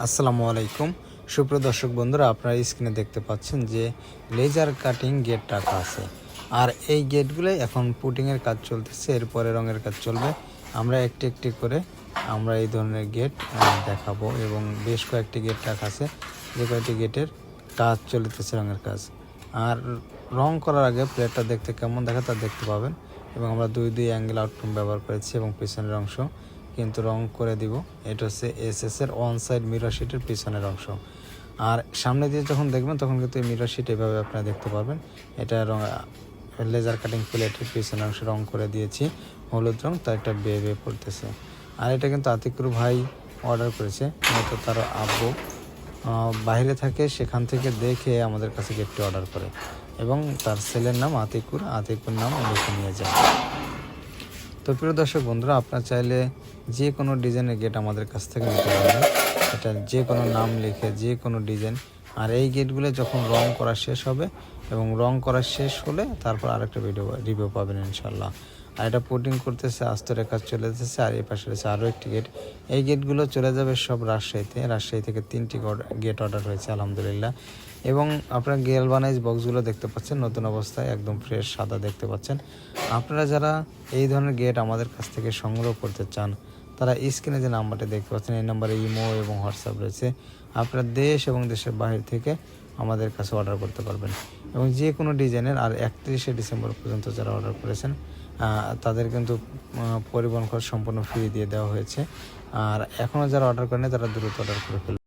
আসসালামু আলাইকুম। সুপ্রিয় দর্শক বন্ধুরা, আপনারা স্ক্রিনে দেখতে পাচ্ছেন যে লেজার কাটিং গেট রাখা আছে। আর এই গেটগুলোই এখন পুটিংয়ের কাজ চলতেছে, এরপরে রঙের কাজ চলবে। আমরা একটি একটি করে আমরা এই ধরনের গেট দেখাবো এবং বেশ কয়েকটি গেট রাখা আছে, যে কয়েকটি গেটের কাজ চলিতেছে রঙের কাজ। আর রং করার আগে প্লেটটা দেখতে কেমন, দেখা তা দেখতে পাবেন। এবং আমরা দুই দুই অ্যাঙ্গেল আউটকাম ব্যবহার করেছি এবং পেছনের অংশ কিন্তু রং করে দিব। এটা হচ্ছে এসএস এর অন সাইড মিরর শিটের পিছনের অংশ। আর সামনে দিয়ে যখন দেখবেন, তখন কিন্তু এই মিরর শিট এভাবে আপনারা দেখতে পারবেন। এটা রং লেজার কাটিং প্লেটের পিছনের অংশ রং করে দিয়েছি। হলুদ রং, তার একটা বেয়ে বেয়ে পড়তেছে। আর এটা কিন্তু আতিকুর ভাই অর্ডার করেছে হয়তো তার আব্বু। বাইরে থাকে, সেখান থেকে দেখে আমাদের কাছে গেটটি অর্ডার করে। এবং তার ছেলের নাম আতিকুর আতিকুর নাম লিখে নিয়ে যায়। তো প্রিয় দর্শক বন্ধুরা, আপনারা চাইলে যে কোনো ডিজাইনের গেট আমাদের কাছ থেকে নিতে পারবেন। এটা যে কোনো নাম লিখে যে কোনো ডিজাইন আর এই গেটগুলো যখন রং করা শেষ হবে এবং রং করা শেষ হলে তারপর আরেকটা ভিডিও রিভিউ পাবেন ইনশাল্লাহ আর এটা পুটিং করতেছে আস্তরের কাজ চলে যেতেছে আর এই পাশে রয়েছে আরও একটি গেট এই গেটগুলো চলে যাবে সব রাজশাহীতে। রাজশাহী থেকে তিনটি গেট অর্ডার হয়েছে, আলহামদুলিল্লাহ। এবং আপনারা গেলবানাইজ বক্সগুলো দেখতে পাচ্ছেন, নতুন অবস্থায় একদম ফ্রেশ সাদা দেখতে পাচ্ছেন। আপনারা যারা এই ধরনের গেট আমাদের কাছ থেকে সংগ্রহ করতে চান, তারা স্ক্রিনে যে নাম্বারটি দেখতে পাচ্ছেন, এই নাম্বারে ইমো এবং হোয়াটসঅ্যাপ রয়েছে। আপনারা দেশ এবং দেশের বাইরে থেকে আমাদের কাছে অর্ডার করতে পারবেন। এবং যে কোনো ডিজাইনের আর একত্রিশে ডিসেম্বর পর্যন্ত যারা অর্ডার করেছেন তাদের কিন্তু পরিবহন খরচ সম্পূর্ণ ফ্রি দিয়ে দেওয়া হয়েছে। আর এখনও যারা অর্ডার করেনি, তারা দ্রুত অর্ডার করে ফেলবে